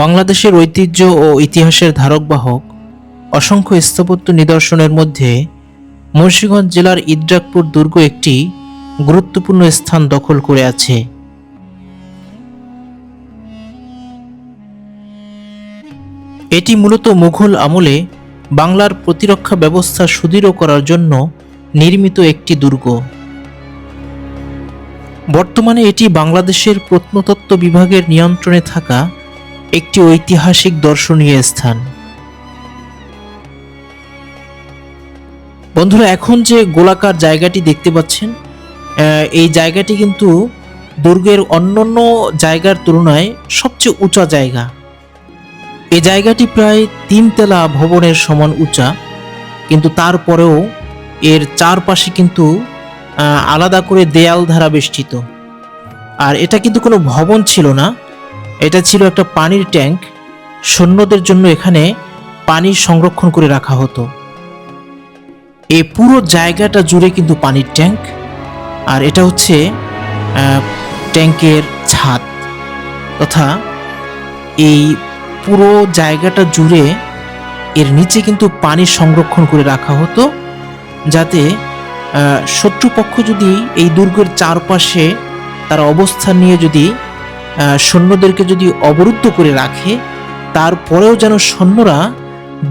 বাংলাদেশের ঐতিহ্য ও ইতিহাসের ধারকবাহক অসংখ্য স্থাপত্য নিদর্শনের মধ্যে মুন্সিগঞ্জ জেলার ইদ্রাকপুর দুর্গ একটি গুরুত্বপূর্ণ স্থান দখল করে আছে। এটি মূলত মুঘল আমলে বাংলার প্রতিরক্ষা ব্যবস্থা সুদৃঢ় করার জন্য নির্মিত একটি দুর্গ। বর্তমানে এটি বাংলাদেশের প্রত্নতত্ত্ব বিভাগের নিয়ন্ত্রণে থাকা একটি ঐতিহাসিক দর্শনীয় স্থান। বন্ধুরা, এখন যে গোলাকার জায়গাটি দেখতে পাচ্ছেন এই জায়গাটি কিন্তু দুর্গের অন্যান্য জায়গার তুলনায় সবচেয়ে উঁচা জায়গা। এই জায়গাটি প্রায় তিনতলা ভবনের সমান উঁচা, কিন্তু তারপরেও এর চারপাশে কিন্তু আলাদা করে দেয়াল ধারা বেষ্টিত। আর এটা কিন্তু কোনো ভবন ছিল না এটা ছিল একটা পানির ট্যাঙ্ক। সৈন্যদের জন্য এখানে পানি সংরক্ষণ করে রাখা হতো। এই পুরো জায়গাটা জুড়ে কিন্তু পানির ট্যাঙ্ক। আর এটা হচ্ছে ট্যাঙ্কের ছাদ। তথা এই পুরো জায়গাটা জুড়ে এর নিচে কিন্তু পানি সংরক্ষণ করে রাখা হতো। যাতে শত্রুপক্ষ যদি এই দুর্গের চারপাশে তার অবস্থান নিয়ে যদি সৈন্যদেরকে যদি অবরুদ্ধ করে রাখে, তারপরেও যেন সৈন্যরা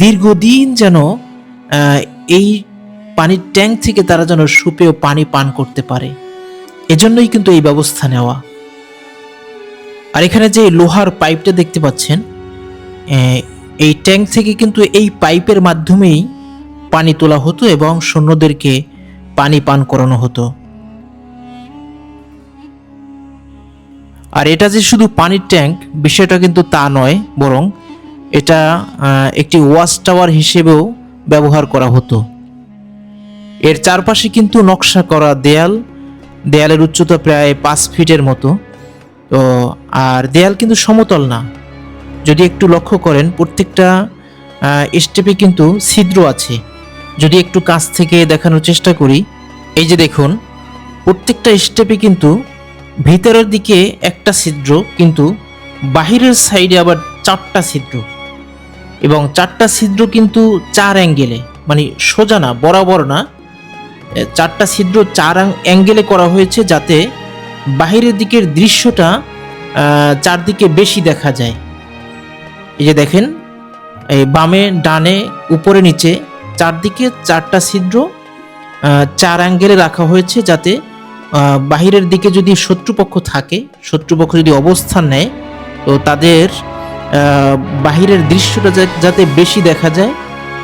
দীর্ঘদিন যেন এই পানির ট্যাঙ্ক থেকে তারা যেন সুপেয় পানি পান করতে পারে। এজন্যই কিন্তু এই ব্যবস্থা নেওয়া। আর এখানে যে লোহার পাইপটা দেখতে পাচ্ছেন এই ট্যাঙ্ক থেকে কিন্তু এই পাইপের মাধ্যমেই পানি তোলা হতো এবং সৈন্যদেরকে পানি পান করানো হতো। আর এটা যে শুধু পানির ট্যাঙ্ক, বিষয়টা কিন্তু তা নয়, বরং এটা একটি ওয়াচ টাওয়ার হিসেবেও ব্যবহার করা হতো। এর চারপাশে কিন্তু নকশা করা দেয়াল, দেয়ালের উচ্চতা প্রায় পাঁচ ফিটের মতো। তো, আর দেয়াল কিন্তু সমতল না। যদি একটু লক্ষ্য করেন, প্রত্যেকটা স্টেপে কিন্তু ছিদ্র আছে। যদি একটু কাছ থেকে দেখানোর চেষ্টা করি, এই যে দেখুন, প্রত্যেকটা স্টেপে কিন্তু ভিতরের দিকে একটা ছিদ্র, কিন্তু বাহিরের সাইডে আবার চারটা ছিদ্র। এবং চারটা ছিদ্র কিন্তু চার অ্যাঙ্গেলে মানে সোজা না, বরাবর না। চারটা ছিদ্র চার অ্যাঙ্গেলে করা হয়েছে যাতে বাহিরের দিকের দৃশ্যটা চারদিকে বেশি দেখা যায়। এই যে দেখেন, এই বামে, ডানে, উপরে, নিচে, চারদিকে চারটা ছিদ্র চার অ্যাঙ্গেলে রাখা হয়েছে যাতে বাহিরের দিকে যদি শত্রুপক্ষ থাকে, শত্রুপক্ষ যদি অবস্থান নেয়, তো তাদের বাহিরের দৃশ্যটা যাতে বেশি দেখা যায়,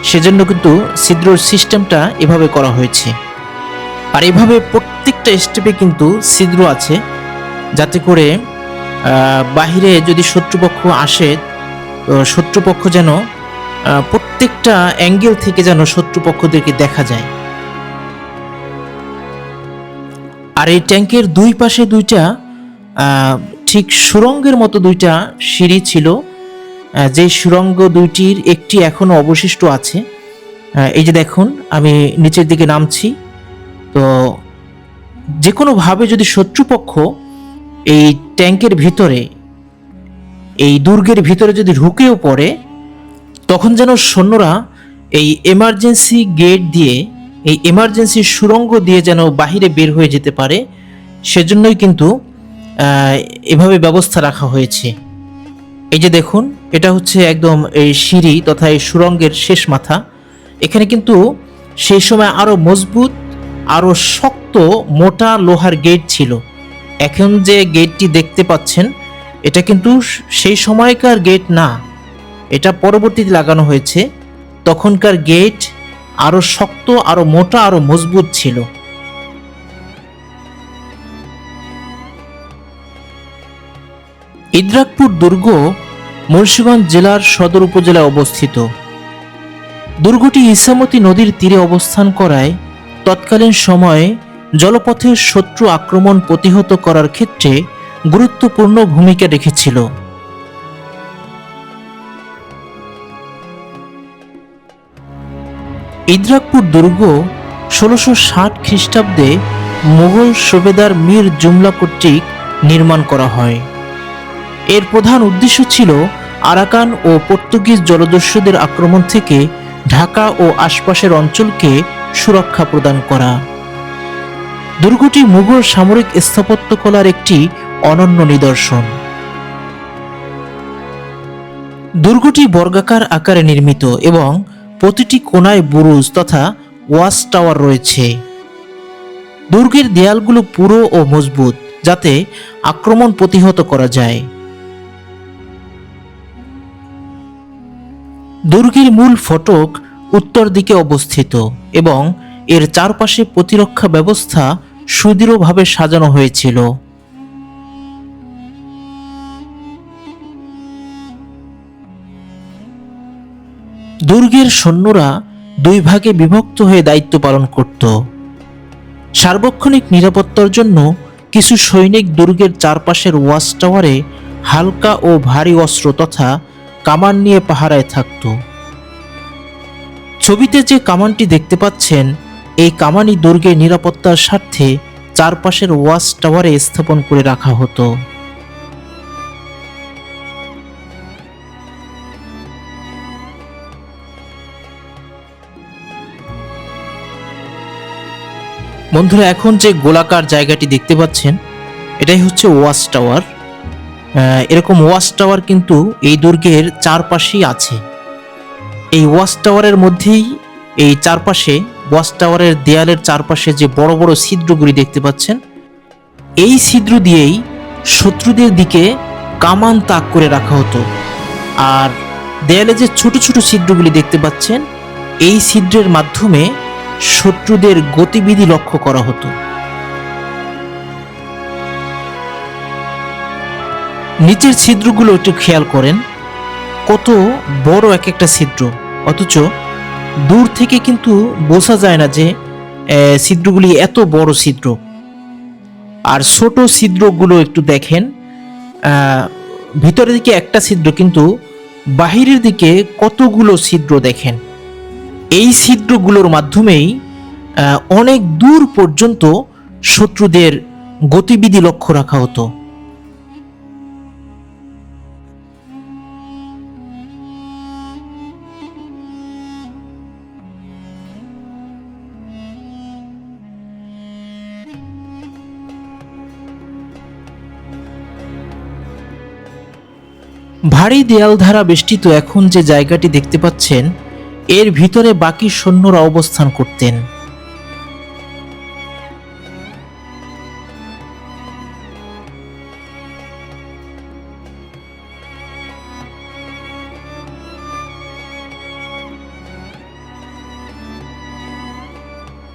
সেজন্য কিন্তু ছিদ্র সিস্টেমটা এভাবে করা হয়েছে। আর এভাবে প্রত্যেকটা স্টেপে কিন্তু ছিদ্র আছে, যাতে করে বাহিরে যদি শত্রুপক্ষ আসে শত্রুপক্ষ যেন প্রত্যেকটা অ্যাঙ্গেল থেকে যেন শত্রুপক্ষদেরকে দেখা যায়। আর এই ট্যাঙ্কের দুই পাশে দুইটা ঠিক সুরঙ্গের মতো দুইটা সিঁড়ি ছিল। যে সুরঙ্গ দুইটির একটি এখনও অবশিষ্ট আছে। এই যে দেখুন, আমি নিচের দিকে নামছি। তো যে কোনোভাবে যদি শত্রুপক্ষ এই ট্যাঙ্কের ভিতরে, এই দুর্গের ভিতরে যদি ঢুকেও পড়ে, তখন যেন সৈন্যরা এই এমার্জেন্সি গেট দিয়ে এই এমার্জেন্সি সুরঙ্গ দিয়ে যেন বাহিরে বের হয়ে যেতে পারে, সেজন্যই কিন্তু এভাবে ব্যবস্থা রাখা হয়েছে। এই যে দেখুন, এটা হচ্ছে একদম এই সিঁড়ি তথা এই সুরঙ্গের শেষ মাথা। এখানে কিন্তু সেই সময় আরও মজবুত আরও শক্ত, মোটা লোহার গেট ছিল। এখন যে গেটটি দেখতে পাচ্ছেন, এটা কিন্তু সেই সময়কার গেট না। এটা পরবর্তীতে লাগানো হয়েছে। তখনকার গেট আরও শক্ত, আরও মোটা, আরও মজবুত ছিল। ইদ্রাকপুর দুর্গ মুন্সিগঞ্জ জেলার সদর উপজেলায় অবস্থিত। দুর্গটি ইসামতি নদীর তীরে অবস্থান করায় তৎকালীন সময়ে জলপথের শত্রু আক্রমণ প্রতিহত করার ক্ষেত্রে গুরুত্বপূর্ণ ভূমিকা রেখেছিল। ইদ্রাকপুর দুর্গ ষোলোশো ষাট খ্রিস্টাব্দে মুঘল সুবেদার মীর জুমলা কর্তৃক নির্মাণ করা হয়। এর প্রধান উদ্দেশ্য ছিল আরাকান ও পর্তুগিজ জলদস্যুদের আক্রমণ থেকে ঢাকা ও আশপাশের অঞ্চলকে সুরক্ষা প্রদান করা। দুর্গটি মুঘল সামরিক স্থাপত্যকলার একটি অনন্য নিদর্শন। দুর্গটি বর্গাকার আকারে নির্মিত এবং প্রতিটি কোনায় বুরুজ তথা ওয়াচ টাওয়ার রয়েছে। দুর্গের দেয়ালগুলো পুরো ও মজবুত, যাতে আক্রমণ প্রতিহত করা যায়। দুর্গের মূল ফটক উত্তর দিকে অবস্থিত এবং এর চারপাশে প্রতিরক্ষা ব্যবস্থা সুদৃঢ়ভাবে সাজানো হয়েছিল। দুর্গের সৈন্যরা দুই ভাগে বিভক্ত হয়ে দায়িত্ব পালন করত। সার্বক্ষণিক নিরাপত্তার জন্য কিছু সৈনিক দুর্গের চারপাশের ওয়াচ টাওয়ারে হালকা ও ভারী অস্ত্র তথা কামান নিয়ে পাহারায় থাকত। ছবিতে যে কামানটি দেখতে পাচ্ছেন, এই কামানই দুর্গের নিরাপত্তার স্বার্থে চারপাশের ওয়াচ টাওয়ারে স্থাপন করে রাখা হতো। বন্ধুরা, এখন যে গোলাকার জায়গাটি দেখতে পাচ্ছেন, এটাই হচ্ছে ওয়াচ টাওয়ার। এরকম ওয়াচ টাওয়ার কিন্তু এই দুর্গের চারপাশেই আছে। এই ওয়াচ টাওয়ারের মধ্যেই এই চারপাশে, ওয়াচ টাওয়ারের দেয়ালের চারপাশে যে বড় বড় ছিদ্রগুলি দেখতে পাচ্ছেন, এই ছিদ্র দিয়েই শত্রুদের দিকে কামান তাক করে রাখা হতো। আর দেয়ালে যে ছোট ছোট ছিদ্রগুলি দেখতে পাচ্ছেন, এই ছিদ্রের মাধ্যমে শত্রুদের গতিবিধি লক্ষ্য করা হতো। নিচের ছিদ্রগুলো একটু খেয়াল করেন। কত বড় এক একটা ছিদ্র। অথচ দূর থেকে কিন্তু বোঝা যায় না যে ছিদ্রগুলি এত বড় ছিদ্র। আর ছোট ছিদ্রগুলো একটু দেখেন ভিতরের দিকে একটা ছিদ্র কিন্তু বাহিরের দিকে কতগুলো ছিদ্র দেখেন। এই ছিদ্রগুলোর মাধ্যমেই অনেক দূর পর্যন্ত শত্রুদের গতিবিধি লক্ষ্য রাখা হতো। ভারী দেয়াল ধারা বেষ্টিত এখন যে জায়গাটি দেখতে পাচ্ছেন এর ভিতরে বাকি সৈন্যরা অবস্থান করতেন।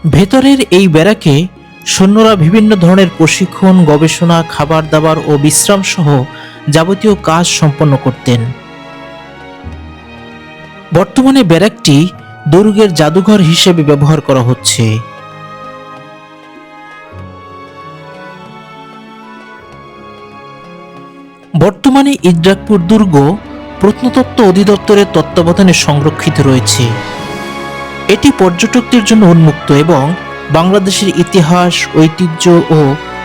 ভেতরের এই ব্যারাকে সৈন্যরা বিভিন্ন ধরনের প্রশিক্ষণ, গবেষণা খাবার দাবার ও বিশ্রাম সহ যাবতীয় কাজ সম্পন্ন করতেন। বর্তমানে ব্যারাকটি দুর্গের জাদুঘর হিসেবে ব্যবহার করা হচ্ছে। বর্তমানে ইদ্রাকপুর দুর্গ প্রত্নতত্ত্ব অধিদপ্তরের তত্ত্বাবধানে সংরক্ষিত রয়েছে। এটি পর্যটকদের জন্য উন্মুক্ত এবং বাংলাদেশের ইতিহাস, ঐতিহ্য ও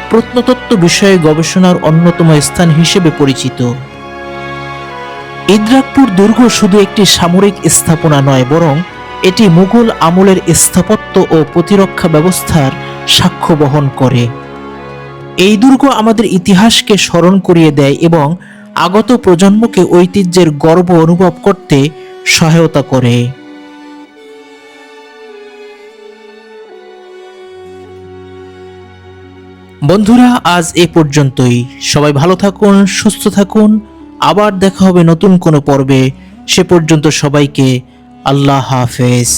প্রত্নতত্ত্ব বিষয়ে গবেষণার অন্যতম স্থান হিসেবে পরিচিত। ইদ্রাকপুর দুর্গ শুধু একটি সামরিক স্থাপনা নয়, বরং এটি মুঘল আমলের স্থাপত্য ও প্রতিরক্ষা ব্যবস্থার সাক্ষ্য বহন করে। এই দুর্গ আমাদের ইতিহাসকে স্মরণ করিয়ে দেয় এবং আগত প্রজন্মকে ঐতিহ্যের গর্ব অনুভব করতে সহায়তা করে। বন্ধুরা, আজ এ পর্যন্তই। সবাই ভালো থাকুন, সুস্থ থাকুন। আবার দেখা হবে নতুন কোনো পর্বে। সে পর্যন্ত সবাইকে আল্লাহ হাফেজ।